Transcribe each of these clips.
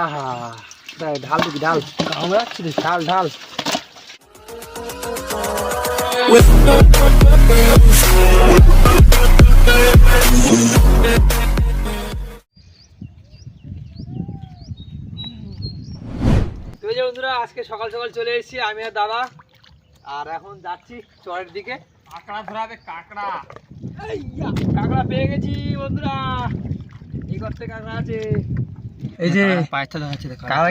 আহা ঢাল দেখি ঢাল। কামড়াচ্ছি রে, ঢাল ঢাল। বন্ধুরা আজকে সকাল সকাল চলে এসেছি আমি আর দাদা। আর এখন যাচ্ছি চরের দিকে। কাঁকড়া ধরাবে কাঁকড়া। কাঁকড়া পেয়ে গেছি বন্ধুরা। এই করতে কাঁকড়া আছে। এই যে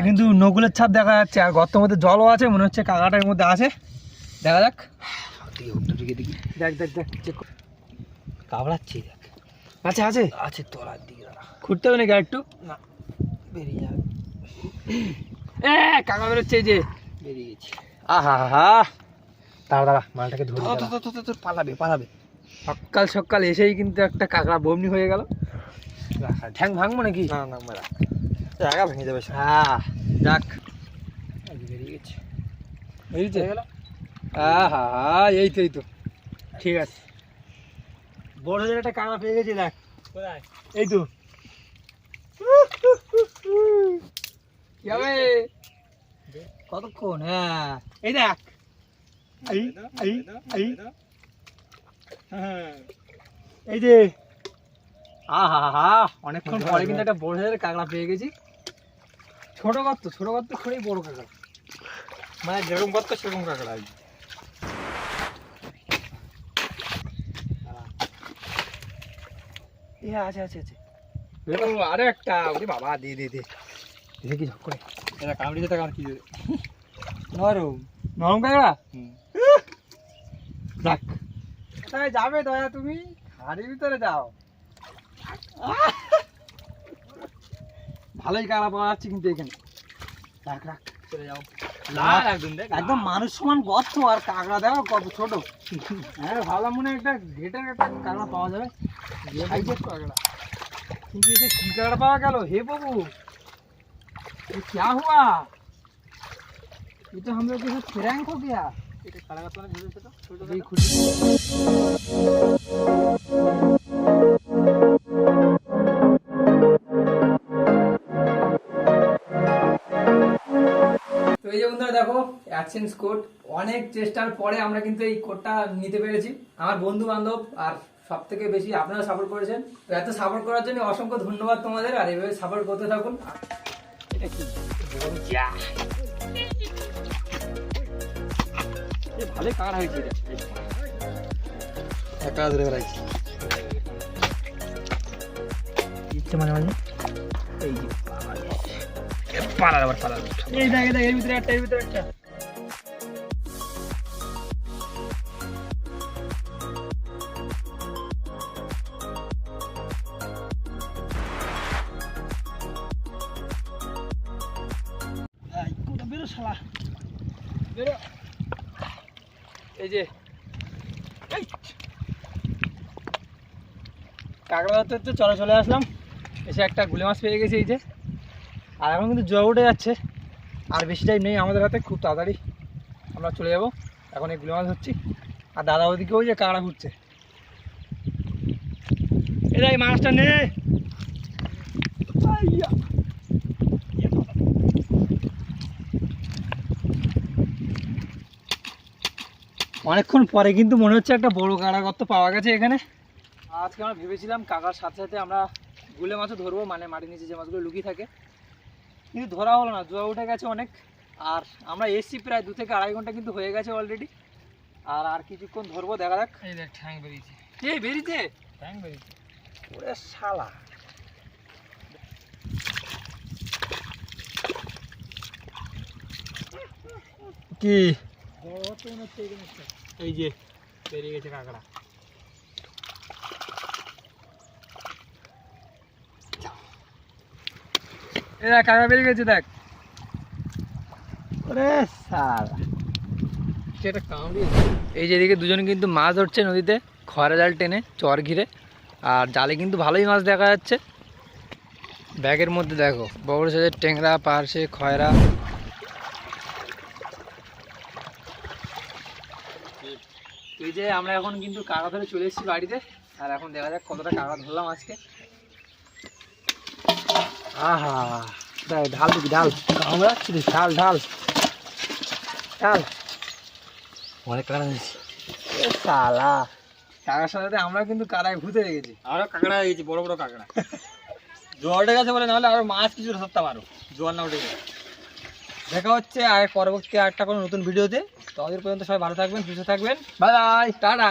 কিন্তু নকুলের ছাপ দেখা যাচ্ছে আর গর্তের মধ্যে জলও আছে মনে হচ্ছে মধ্যে আছে। দেখা যাক। দেখ দেখ দেখ চেক দেখ। আছে আছে। আছে তলার দিকে খুঁড়তে হবে নাকি একটু? না বেরিয়ে যাবে। এ বেরোচ্ছে এই যে। বেরিয়ে গেছি। আহা হা দাঁড়া দাঁড়া মালটাকে ধরে তো, তো, তো, তো, তো, পালাবে পালাবে। সকাল সকাল এসেই কিন্তু একটা কাঁকড়া বমনি হয়ে গেল। ঠ্যাং ভাঙবো নাকি? না না মেরা জায়গা ভেঙে যাবে হ্যাঁ যাক। বেরিয়ে গেছে। আহা এই তো এই তো। ঠিক আছে। বড় হাজার একটা কাঁকড়া পেয়ে গেছি দেখ। কোথায়? এই তো। কতক্ষণ? হ্যাঁ। এই দেখ। এই এই এই এই যে। আহা হা অনেকক্ষণ পরে কিন্তু একটা বড় হাজারের কাঁকড়া পেয়ে গেছি। ছোট গর্ত ছোট গর্ত খুঁড়েই বড় কাঁকড়া। মানে যেরকম করতো সেরকম কাঁকড়া আসবে এ আছে আছে আছে। আরও একটা ওরে বাবা দে দে দে। দেখি ঝক করে এটা কামড়ি যেতে কামড় কি নরম। নরম কাঁকড়া? হুম। যাক। যাবে দয়া তুমি? হাড়ির ভিতরে যাও। ভালোই কাঁকড়া পাওয়া যাচ্ছে কিন্তু এখানে রাখ রাখ চলে যাও লাল একদম দেখ একদম মানুষ সমান গর্ত আর কাঁকড়া দেখো কত ছোট হ্যাঁ ভাবলাম মনে হয় একটা ঘেটের একটা কাঁকড়া পাওয়া যাবে সাইজের কাঁকড়া কিন্তু এসে কি কাঁকড়া পাওয়া গেল হে বাবু ये क्या हुआ ये तो हम लोग के साथ प्रैंक हो गया এটা কাড়া কাটা ভেবে ছোট ছোট ये এই যে বন্ধুরা দেখো অ্যাডসেন্স কোড অনেক চেষ্টার পরে আমরা কিন্তু এই কোডটা নিতে পেরেছি। আমার বন্ধু বান্ধব আর সব থেকে বেশি আপনারা সাপোর্ট করেছেন। তো এত সাপোর্ট করার জন্য অসংখ্য ধন্যবাদ তোমাদের আর এভাবে সাপোর্ট করতে থাকুন। ভালোই কার হয়েছে একা ধরে বেড়াইছি ইচ্ছে মানে মানে? এই যে। পাড়ার আবার পাড়ার এই দেখ দেখ এর ভিতরে একটা এর ভিতরে একটা। শালা। বেরো। এই যে। কাঁকড়া ধরতে চলে চলে আসলাম। এসে একটা গুলে মাছ পেয়ে গেছি, এই যে। আর এখন কিন্তু জোয়া উঠে যাচ্ছে। আর বেশি টাইম নেই আমাদের হাতে, খুব তাড়াতাড়ি আমরা চলে যাব। এখন এই গুলে মাছ ধরছি। আর দাদা ওদিকে ওই যে কাঁকড়া ঘুরছে। এটা এই মাছটা নে। অনেকক্ষণ পরে কিন্তু মনে হচ্ছে একটা বড় কাঁকড়া পাওয়া গেছে এখানে। আজকে আমরা ভেবেছিলাম কাকার সাথে সাথে আমরা গুলে মাছও ধরবো মানে মাটির নিচে যে মাছগুলো লুকিয়ে থাকে। কিন্তু ধরা হলো না জোয়া উঠে গেছে অনেক। আর আমরা এসছি প্রায় দু থেকে আড়াই ঘণ্টা কিন্তু হয়ে গেছে অলরেডি আর আর কিছুক্ষণ ধরবো দেখা যাক। এই দেখ ঠ্যাং বেরিয়েছে। এই বেরিয়েছে? ঠ্যাং বেরিয়েছে। ওরে শালা। কি? এই যে বেরিয়ে গেছে কাঁকড়া। এ দেখ কাকা বেরিয়ে গেছে দেখ। ওরে সেটা এই যে এদিকে দুজন কিন্তু মাছ ধরছে নদীতে খয়রা জাল টেনে চর ঘিরে। আর জালে কিন্তু ভালোই মাছ দেখা যাচ্ছে। ব্যাগের মধ্যে দেখো বড় সাইজের ট্যাংরা পার্শে খয়রা। এই যে আমরা এখন কিন্তু কাকা ধরে চলে এসেছি বাড়িতে। আর এখন দেখা যাক কতটা কাকা ধরলাম আজকে। আহা ঢাল দিবি ঢাল। কামড়াচ্ছি রে, ঢাল ঢাল। ঢাল। অনেক কাঁকড়া হয়েছে কাকার সাথে আমরা কিন্তু কারায় ভূতে গেছি। আরও কাঁকড়া হয়ে গেছে বড় বড় কাঁকড়া। জল উঠে গেছে বলে নাহলে আরও মাছ কিছু ধরতাম আরও জল না উঠে গেছে দেখা হচ্ছে আর পরবর্তী আরেকটা কোনো নতুন ভিডিওতে। ততদিন পর্যন্ত সবাই ভালো থাকবেন সুস্থ থাকবেন। Bye bye tata.